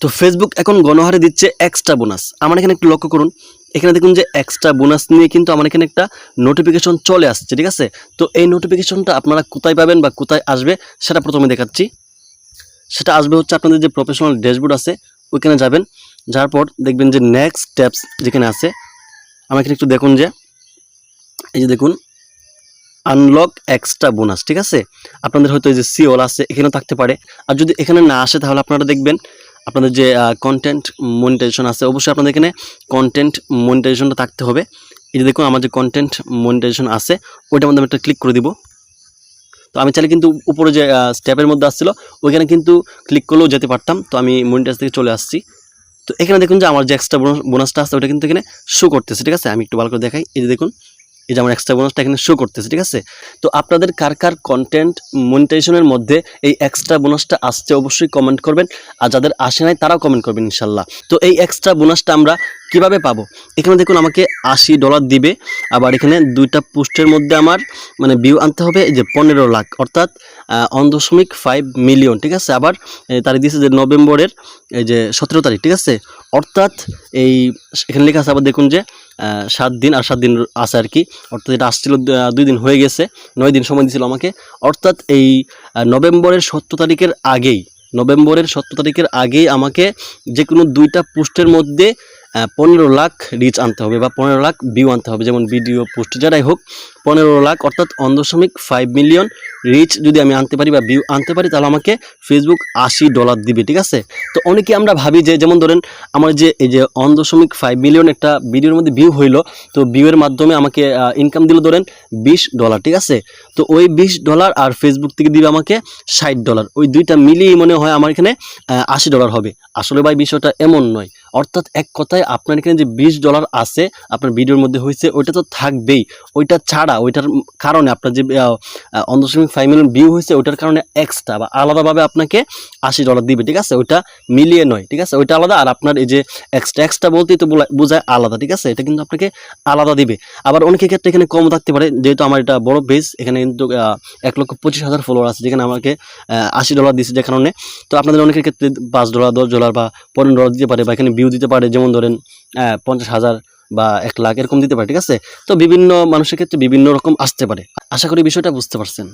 তো ফেসবুক এখন গণহারে দিচ্ছে এক্সট্রা বোনাস আমার এখানে একটু লক্ষ্য করুন। এখানে দেখুন যে এক্সট্রা বোনাস নিয়ে কিন্তু আমার এখানে একটা নোটিফিকেশন চলে আসছে, ঠিক আছে? তো এই নোটিফিকেশনটা আপনারা কোথায় পাবেন বা কোথায় আসবে সেটা প্রথমে দেখাচ্ছি। সেটা আসবে হচ্ছে আপনাদের যে প্রফেশনাল ড্যাশবোর্ড আছে, ওইখানে যাবেন। যার পর দেখবেন যে নেক্সট স্টেপস যেখানে আছে আমার এখানে একটু দেখুন যে, এই যে দেখুন আনলক এক্সট্রা বোনাস ঠিক আছে? আপনাদের হয়তো এই যে সিওল আছে, এখানেও থাকতে পারে। আর যদি এখানে না আসে তাহলে আপনারা দেখবেন আপনাদের যে কন্টেন্ট মনিটাইজেশন আছে, অবশ্যই আপনাদের এখানে কন্টেন্ট মনিটাইজেশনটা থাকতে হবে। এই যে দেখুন, আমার যে কন্টেন্ট মনিটাইজেশন আছে, ওইটার মধ্যে আমি একটা ক্লিক করে দিব। তো আমি চাইলে কিন্তু উপরে যে স্টেপের মধ্যে আসছিল, ওইখানে কিন্তু ক্লিক করলেও যেতে পারতাম। তো আমি মনিটাইজ থেকে চলে আসছি। তো এখানে দেখুন যে, আমার যে এক্সট্রা বোনাসটা আছে ওটা কিন্তু এখানে শো করতেছে, ঠিক আছে? আমি একটু ভালো করে দেখাই। এই যে দেখুন এই যে আমার এক্সট্রা বোনাসটা এখানে শো করতেছে, ঠিক আছে? তো আপনাদের কার কার কন্টেন্ট মনিটাইজেশনের মধ্যে এই এক্সট্রা বোনাসটা আসতে অবশ্যই কমেন্ট করবেন, আর যাদের আসে নাই তারাও কমেন্ট করবেন ইনশাল্লাহ। তো এই এক্সট্রা বোনাসটা আমরা কীভাবে পাবো? এখানে দেখুন আমাকে আশি ডলার দিবে, আবার এখানে দুইটা পোস্টের মধ্যে আমার মানে ভিউ আনতে হবে, এই যে পনেরো লাখ। অর্থাৎ ওয়ান দশমিক ফাইভ মিলিয়ন ঠিক আছে? আবার তারিখ দিয়েছে যে নভেম্বরের, এই যে সতেরো তারিখ, ঠিক আছে? অর্থাৎ এই, এখানে লেখা আছে, আবার দেখুন যে সাত দিন আর সাত দিন আছে আর কি। অর্থাৎ এটা আসছিল দুই দিন হয়ে গেছে, নয় দিন সময় দিয়েছিল আমাকে। অর্থাৎ এই নভেম্বরের সতেরো তারিখের আগেই, নভেম্বরের সতেরো তারিখের আগেই আমাকে যে কোনো দুইটা পোস্টের মধ্যে পনেরো লাখ রিচ আনতে হবে বা পনেরো লাখ ভিউ আনতে হবে, যেমন ভিডিও পোস্ট যারাই হোক, পনেরো লাখ অর্থাৎ অন দশমিক ফাইভ মিলিয়ন রিচ যদি আমি আনতে পারি বা ভিউ আনতে পারি, তাহলে আমাকে ফেসবুক আশি ডলার দিবে, ঠিক আছে? তো অনেকে আমরা ভাবি যে, যেমন ধরেন আমার যে, এই যে অন দশমিক ফাইভ মিলিয়ন একটা ভিডিওর মধ্যে ভিউ হইল, তো ভিউয়ের মাধ্যমে আমাকে ইনকাম দিল ধরেন বিশ ডলার ঠিক আছে? তো ওই বিশ ডলার আর ফেসবুক থেকে দিবে আমাকে ষাট ডলার ওই দুইটা মিলিয়ে মনে হয় আমার এখানে আশি ডলার হবে। আসলে ভাই, বিষয়টা এমন নয়। অর্থাৎ এক কথায় আপনার এখানে যে বিশ ডলার আছে, আপনার ভিডিওর মধ্যে হয়েছে ওইটা তো থাকবেই। ওইটা ছাড়া, ওইটার কারণে আপনার যে অন দশমিক ফাইভ মিলিয়ন ভিউ হয়েছে ওইটার কারণে এক্সট্রা বা আলাদাভাবে আপনাকে আশি ডলার দিবে, ঠিক আছে? ওইটা মিলিয়ে নয়, ঠিক আছে? ওইটা আলাদা, আর আপনার এই যে এক্সট্রা এক্সট্রা বলতেই তো বোঝায় আলাদা, ঠিক আছে? এটা কিন্তু আপনাকে আলাদা দিবে। আবার অনেকের ক্ষেত্রে এখানে কম থাকতে পারে, যেহেতু আমার এটা বড় বেস এখানে কিন্তু এক লক্ষ পঁচিশ হাজার ফলোয়ার আছে, যেখানে আমাকে আশি ডলার দিচ্ছে যে কারণে। তো আপনাদের অনেকের ক্ষেত্রে পাঁচ ডলার দশ ডলার বা পনেরো ডলার দিতে পারে, বা এখানে ভিউ দিতে পারে, যেমন ধরেন পঞ্চাশ হাজার বা এক লাখ, এরকম দিতে পারে, ঠিক আছে? তো বিভিন্ন মানুষের ক্ষেত্রে বিভিন্ন রকম আসতে পারে। আশা করি বিষয়টা বুঝতে পারছেন।